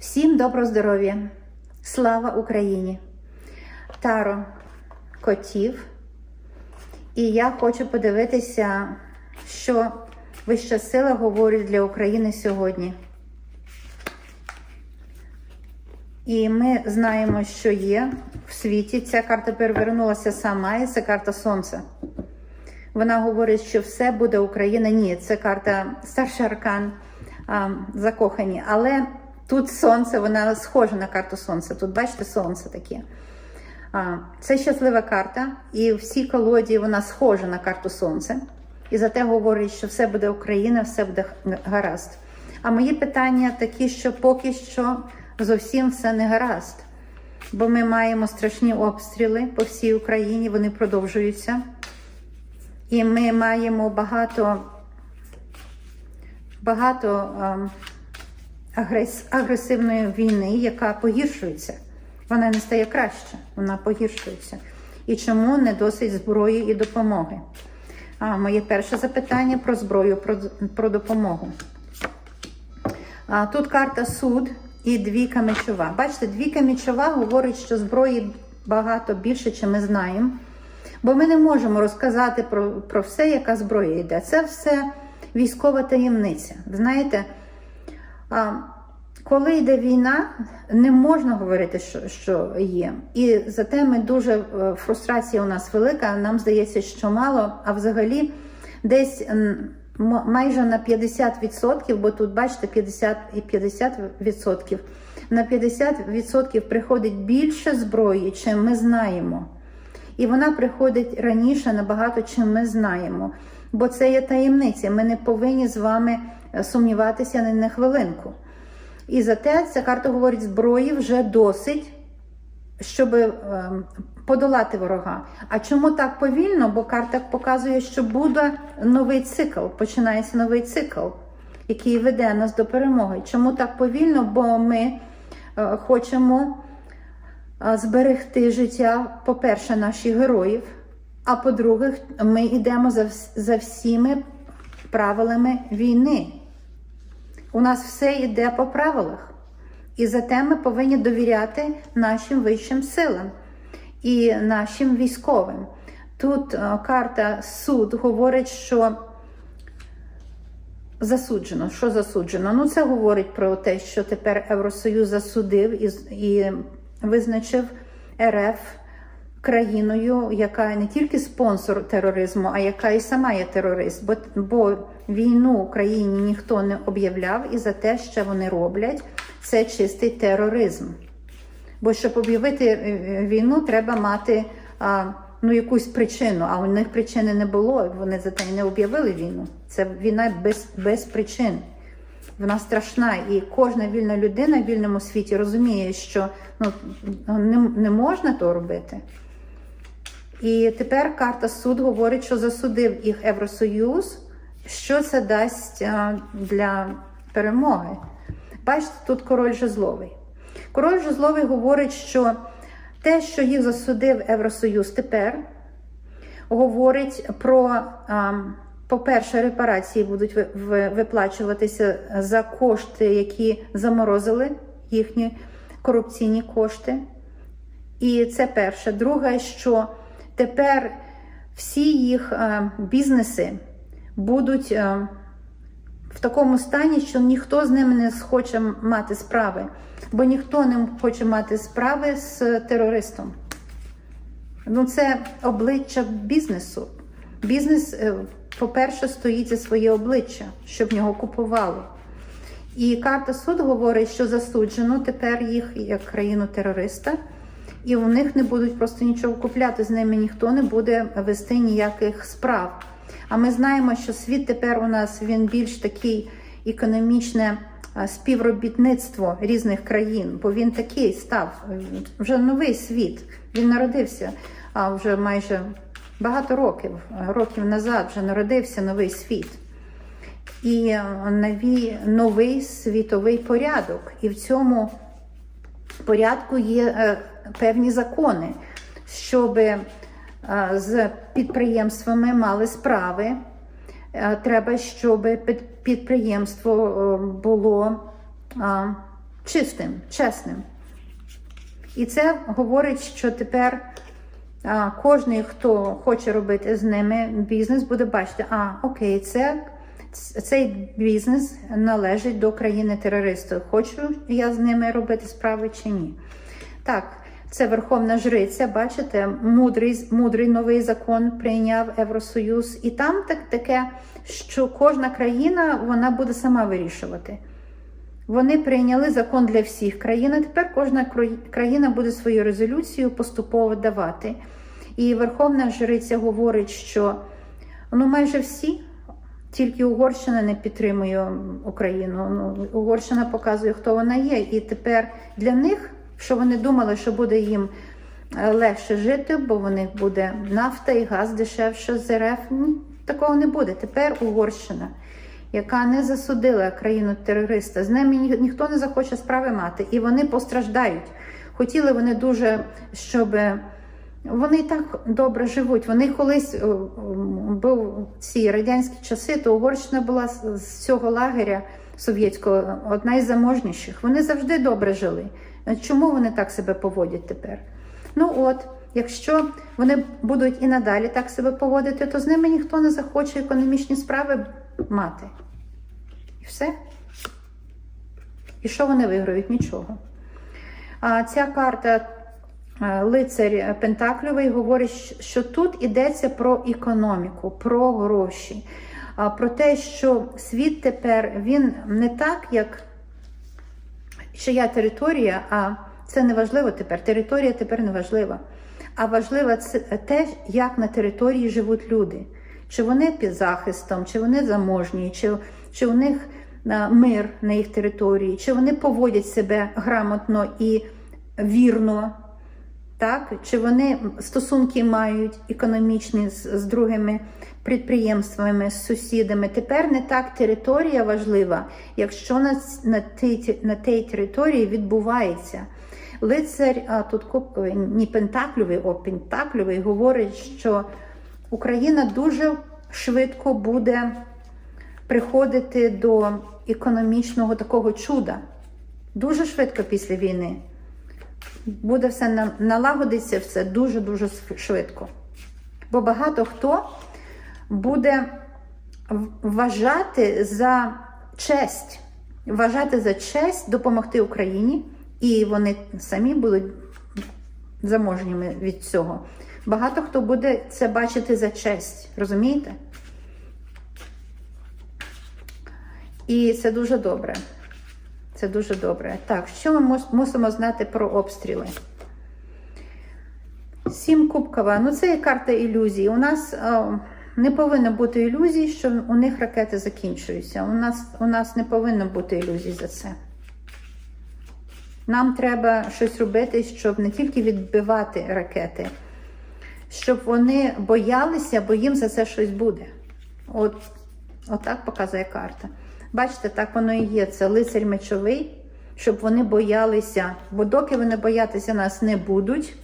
Всім доброго здоров'я! Слава Україні! Таро котів. І я хочу подивитися, що Вища сила говорить для України сьогодні. І ми знаємо, що є в світі. Ця карта перевернулася сама, і це карта Сонця. Вона говорить, що все буде Україна. Ні, це карта старший аркан а, закохані. Але тут сонце, вона схожа на карту сонця. Тут, бачите, сонце таке. Це щаслива карта, і всі колоді вона схожа на карту сонця. І зате говорить, що все буде Україна, все буде гаразд. А мої питання такі, що поки що зовсім все не гаразд. Бо ми маємо страшні обстріли по всій Україні, вони продовжуються. І ми маємо багато багато ем, агресивної війни, яка погіршується. Вона не стає краще, вона погіршується. І чому не досить зброї і допомоги? А, Моє перше запитання про зброю, про, про допомогу. А, Тут карта суд і двійка мечова. Бачите, двійка мечова говорить, що зброї багато більше, чим ми знаємо. Бо ми не можемо розказати про про все, яка зброя йде. Це все військова таємниця. Знаєте, коли йде війна, не можна говорити, що що є. І зате ми дуже фрустрація у нас велика. Нам здається, що мало, а взагалі десь майже на 50%, бо тут, бачите, 50 і 50%, на 50% приходить більше зброї, чим ми знаємо. І вона приходить раніше набагато, чим ми знаємо. Бо це є таємниця. Ми не повинні з вами сумніватися ні на хвилинку. І зате ця карта говорить, зброї вже досить, щоб е, подолати ворога. А чому так повільно? Бо карта показує, що буде новий цикл, починається новий цикл, який веде нас до перемоги. Чому так повільно? Бо ми е, хочемо зберегти життя, по-перше, наших героїв. А по-друге, ми йдемо за всіми правилами війни. У нас все йде по правилах. І зате ми повинні довіряти нашим вищим силам і нашим військовим. Тут карта суд говорить, що засуджено. Що засуджено? Ну, це говорить про те, що тепер Євросоюз засудив і, і визначив РФ країною, яка не тільки спонсор тероризму, а яка і сама є терорист. Бо, бо війну Україні ніхто не об'являв і за те, що вони роблять, це чистий тероризм. Бо щоб об'явити війну, треба мати а, ну, якусь причину, а у них причини не було. Вони за те не об'явили війну. Це війна без, без причин. Вона страшна, і кожна вільна людина в вільному світі розуміє, що ну, не, не можна то робити. І тепер карта суд говорить, що засудив їх Євросоюз. Що це дасть для перемоги? Бачите, тут король жезловий. Король жезловий говорить, що те, що їх засудив Євросоюз тепер, говорить про, по-перше, репарації будуть виплачуватися за кошти, які заморозили їхні корупційні кошти. І це перше. Друге, що тепер всі їх бізнеси будуть в такому стані, що ніхто з ними не схоче мати справи, бо ніхто не хоче мати справи з терористом. Ну, це обличчя бізнесу. Бізнес, е, по-перше, стоїть за своє обличчя, щоб нього купували. І карта суд говорить, що засуджено тепер їх як країну терориста, і у них не будуть просто нічого купляти, з ними ніхто не буде вести ніяких справ. А ми знаємо, що світ тепер у нас він більш такий економічне співробітництво різних країн, бо він такий став вже новий світ. Він народився а вже майже багато років, років назад вже народився новий світ. І нові, новий світовий порядок. І в цьому порядку є певні закони, щоб з підприємствами мали справи. Треба, щоб підприємство було чистим, чесним. І це говорить, що тепер кожен, хто хоче робити з ними бізнес, буде бачити, а окей, це, цей бізнес належить до країни терористів. Хочу я з ними робити справи чи ні. Так, це Верховна Жриця, бачите, мудрий, мудрий новий закон прийняв Євросоюз. І там так, таке, що кожна країна вона буде сама вирішувати. Вони прийняли закон для всіх країн, а тепер кожна країна буде свою резолюцію поступово давати. І Верховна Жриця говорить, що ну майже всі, тільки Угорщина не підтримує Україну. Ну, Угорщина показує, хто вона є. І тепер для них, що вони думали, що буде їм е, легше жити, бо в них буде нафта і газ дешевше з РФ. Ні, такого не буде. Тепер Угорщина яка не засудила країну терориста, з ними ні, ніхто не захоче справи мати, і вони постраждають. Хотіли вони дуже, щоб вони і так добре живуть. Вони колись е, був ці радянські часи, то Угорщина була з цього лагеря совєтського одна із заможніших. Вони завжди добре жили. Чому вони так себе поводять тепер? Ну от. Якщо вони будуть і надалі так себе поводити, то з ними ніхто не захоче економічні справи мати. І все. І що вони виграють? Нічого. А ця карта лицарь Пентакльовий говорить, що тут йдеться про економіку, про гроші, про те, що світ тепер він не так, як чия територія, а це не важливо тепер. Територія тепер не важлива. А важливо те, як на території живуть люди. Чи вони під захистом, чи вони заможні, чи, чи у них мир на їх території, чи вони поводять себе грамотно і вірно, так? чи вони стосунки мають економічні з, з другими підприємствами, з сусідами. Тепер не так територія важлива, якщо на, на, тій, на тій території відбувається. Лицар, а тут не пентакльовий, а пентакльовий, говорить, що Україна дуже швидко буде приходити до економічного такого чуда. Дуже швидко після війни. Буде все налагодиться все дуже-дуже швидко. Бо багато хто буде вважати за честь, вважати за честь допомогти Україні, і вони самі будуть заможніми від цього. Багато хто буде це бачити за честь, розумієте? І це дуже добре. Це дуже добре. Так, що ми мусимо знати про обстріли? Сім кубкова. Ну, це є карта ілюзій. У нас о, не повинно бути ілюзій, що у них ракети закінчуються. У нас, У нас не повинно бути ілюзій за це. Нам треба щось робити, щоб не тільки відбивати ракети, щоб вони боялися, бо їм за це щось буде. От, от так показує карта. Бачите, так воно і є. Це лицар мечовий, щоб вони боялися. Бо доки вони боятися нас не будуть,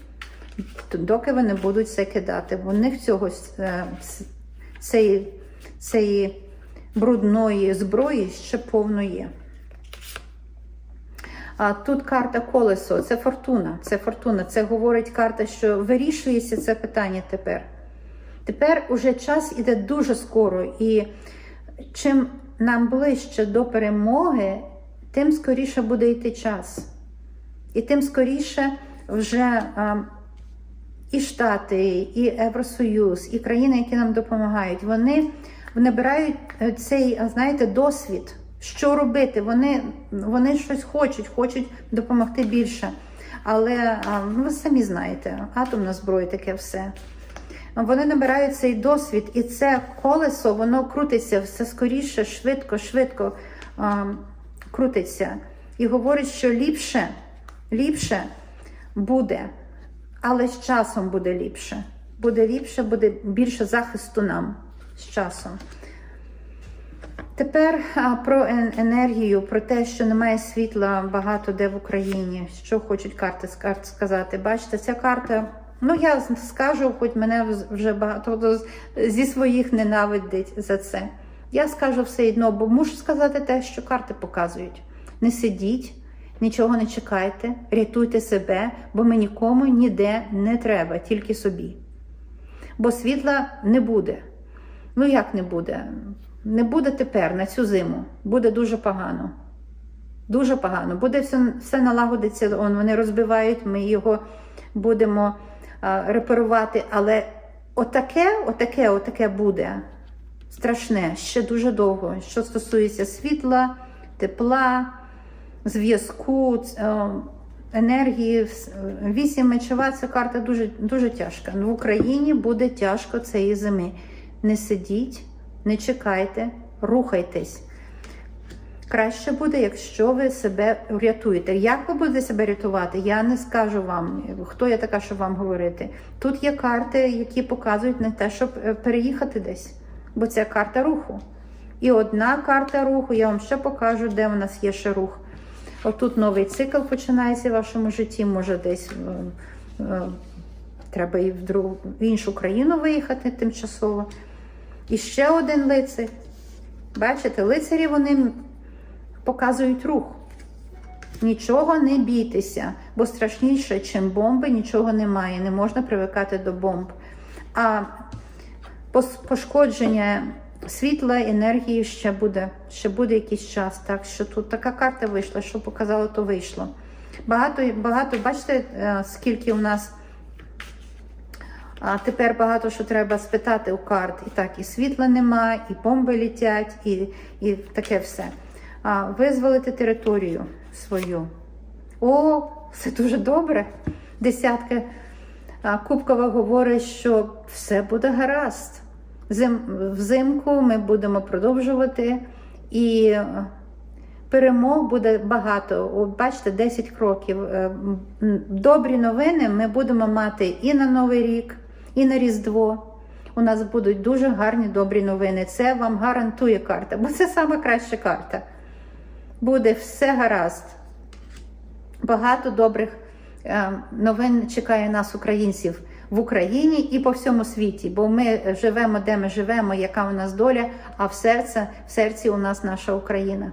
доки вони будуть це кидати. В них цього е, цієї, цієї брудної зброї ще повно є. А тут карта колесо, це фортуна. Це фортуна. Це говорить карта, що вирішується це питання тепер. Тепер уже час іде дуже скоро. І чим нам ближче до перемоги, тим скоріше буде йти час. І тим скоріше вже і Штати, і Євросоюз, і країни, які нам допомагають, вони набирають е, цей, знаєте, досвід. Що робити? Вони вони щось хочуть, хочуть допомогти більше. Але ну, ви самі знаєте, атомна зброя таке все. Вони набирають цей досвід, і це колесо, воно крутиться все скоріше, швидко, швидко а, крутиться. І говорить, що ліпше, ліпше буде, але з часом буде ліпше. Буде ліпше, буде більше захисту нам з часом. Тепер про енергію, про те, що немає світла багато де в Україні. Що хочуть карти сказати? Бачите, ця карта. Ну, я скажу, хоч мене вже багато зі своїх ненавидить за це. Я скажу все одно, бо мушу сказати те, що карти показують. Не сидіть, нічого не чекайте, рятуйте себе, бо ми нікому ніде не треба, тільки собі. Бо світла не буде. Ну як не буде? Не буде тепер на цю зиму. Буде дуже погано. Дуже погано. Буде все, все налагодиться, он, вони розбивають, ми його будемо а, реперувати. Але отаке, отаке, отаке буде страшне ще дуже довго. Що стосується світла, тепла, зв'язку, е, енергії. Вісім мечова це карта дуже, дуже тяжка. В Україні буде тяжко цієї зими. Не сидіть, не чекайте, рухайтесь. Краще буде, якщо ви себе врятуєте. Як ви будете себе рятувати? Я не скажу вам, хто я така, щоб вам говорити. Тут є карти, які показують на те, щоб е, переїхати десь, бо це карта руху. І одна карта руху, я вам ще покажу, де у нас є ще рух. Отут новий цикл починається в вашому житті, може десь е, е, треба і в, другу, в іншу країну виїхати тимчасово. І ще один лицар. Бачите, лицарі вони показують рух. Нічого не бійтеся, бо страшніше, чим бомби, нічого немає. Не можна привикати до бомб. А пошкодження світла, енергії ще буде, ще буде якийсь час. Так що тут така карта вийшла, що показало, то вийшло. Багато, багато, бачите, е, скільки у нас. А тепер багато що треба спитати у карт. І так, і світла нема, і бомби літять, і, і таке все. А, визволити територію свою. О, все дуже добре. Десятка Кубкова говорить, що все буде гаразд. Зим, взимку ми будемо продовжувати і е, перемог буде багато. От бачите, 10 кроків. Е, Добрі новини ми будемо мати і на Новий рік, і на Різдво. У нас будуть дуже гарні добрі новини. Це вам гарантує карта, бо це сама краща карта. Буде все гаразд. Багато добрих е, новин чекає нас, українців, в Україні і по всьому світі, бо ми живемо, де ми живемо, яка у нас доля, а в серці, в серці у нас наша Україна.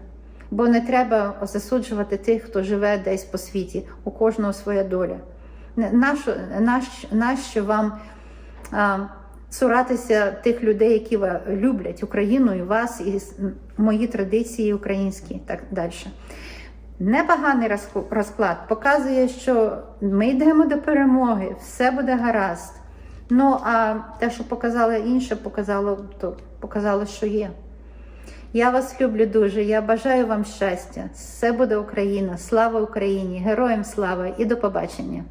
Бо не треба засуджувати тих, хто живе десь по світі. У кожного своя доля. Нащо, вам а, цуратися тих людей, які люблять Україну і вас, і мої традиції українські, так далі. Непоганий розклад показує, що ми йдемо до перемоги, все буде гаразд. Ну а те, що показало інше, показало, то показало, що є. Я вас люблю дуже. Я бажаю вам щастя. Все буде Україна. Слава Україні! Героям слава і до побачення!